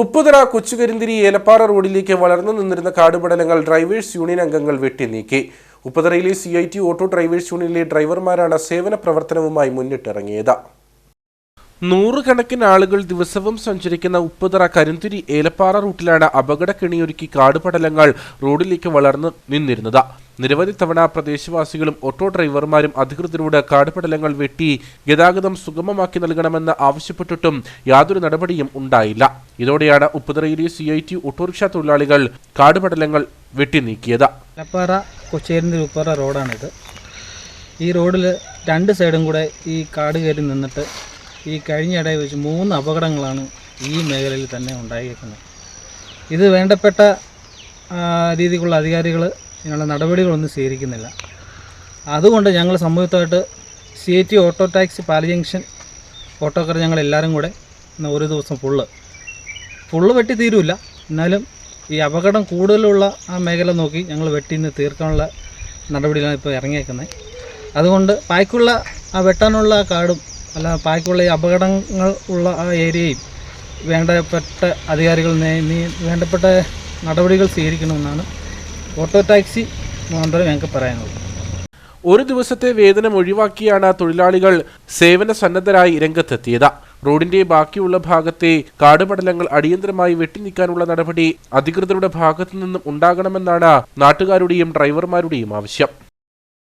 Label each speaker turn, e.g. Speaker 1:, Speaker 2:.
Speaker 1: ഉപ്പുതറ കൊച്ചുകരിന്തിരി ഏലപ്പാറ റോഡിലേക്ക് വളർന്നു നിന്നിരുന്ന കാടുപടലങ്ങൾ ഡ്രൈവേഴ്സ് യൂണിയൻ അംഗങ്ങൾ വെട്ടിനീക്കി. ഉപ്പുതറയിലെ C I T auto drivers യൂണിയനിലെ ഡ്രൈവർമാരാണ് സേവന പ്രവർത്തനവുമായി മുന്നിട്ടിറങ്ങിയത്. നൂറുകണക്കിന് ആളുകൾ ദിവസവും സഞ്ചരിക്കുന്ന ഉപ്പുതറ കരിന്തിരി ഏലപ്പാറ റൂട്ടിലാണ് അപകടക്കെണിയൊരുക്കി കാടുപടലങ്ങൾ റോഡിലേക്ക് വളർന്നു നിന്നിരുന്നത്. നിരവധി തവണ പ്രദേശവാസികളും ഓട്ടോ ഡ്രൈവർമാരും അധികൃതരോട് കാടുപടലങ്ങൾ വെട്ടി ഗതാഗതം സുഗമമാക്കി നൽകണമെന്ന് ആവശ്യപ്പെട്ടിട്ടും യാതൊരു നടപടിയും ഉണ്ടായില്ല. ഇതോടെയാണ് ഉപ്പുതറയിലെ സി ഐ ടി ഓട്ടോറിക്ഷ തൊഴിലാളികൾ കാടുപടലങ്ങൾ
Speaker 2: കൊച്ചേരിന്റെ ഉപ്പറ റോഡാണിത്. ഈ റോഡിൽ രണ്ട് സൈഡും കൂടെ ഈ കാട് കയറി നിന്നിട്ട് ഈ കഴിഞ്ഞ ഇടയിൽ വെച്ച് മൂന്ന് അപകടങ്ങളാണ് ഈ മേഖലയിൽ തന്നെ ഉണ്ടായിരിക്കുന്നത് ഇത് വേണ്ടപ്പെട്ട രീതിക്കുള്ള അധികാരികൾ ഇതിനുള്ള നടപടികളൊന്നും സ്വീകരിക്കുന്നില്ല. അതുകൊണ്ട് ഞങ്ങൾ സംയുക്തമായിട്ട് C A T auto taxi Pala junction ഓട്ടോക്കാർ ഞങ്ങൾ എല്ലാവരും കൂടെ ഒരു ദിവസം ഫുള്ള് ഫുള്ള് വെട്ടി തീരുമില്ല എന്നാലും ഈ അപകടം കൂടുതലുള്ള ആ മേഖല നോക്കി ഞങ്ങൾ വെട്ടിന്ന് തീർക്കാനുള്ള നടപടിയിലാണ് ഇപ്പോൾ ഇറങ്ങിയേക്കുന്നത്. അതുകൊണ്ട് പായ്ക്കുള്ള ആ വെട്ടാനുള്ള ആ കാടും അല്ല പായ്ക്കുള്ള ഈ അപകടങ്ങൾ ഉള്ള ആ ഏരിയയും വേണ്ടപ്പെട്ട അധികാരികൾ നീ- വേണ്ടപ്പെട്ട നടപടികൾ സ്വീകരിക്കണമെന്നാണ് ഓട്ടോ ടാക്സി മാത്രമേ ഞങ്ങൾക്ക് പറയാനുള്ളത്
Speaker 1: ഒരു ദിവസത്തെ വേതനം ഒഴിവാക്കിയാണ് തൊഴിലാളികൾ സേവന സന്നദ്ധരായി രംഗത്തെത്തിയത്. റോഡിന്റെ ബാക്കിയുള്ള ഭാഗത്തെ കാടുപടലങ്ങൾ അടിയന്തരമായി വെട്ടിനീക്കാനുള്ള നടപടി അധികൃതരുടെ ഭാഗത്തു നിന്നും ഉണ്ടാകണമെന്നാണ് നാട്ടുകാരുടെയും ഡ്രൈവർമാരുടെയും ആവശ്യം.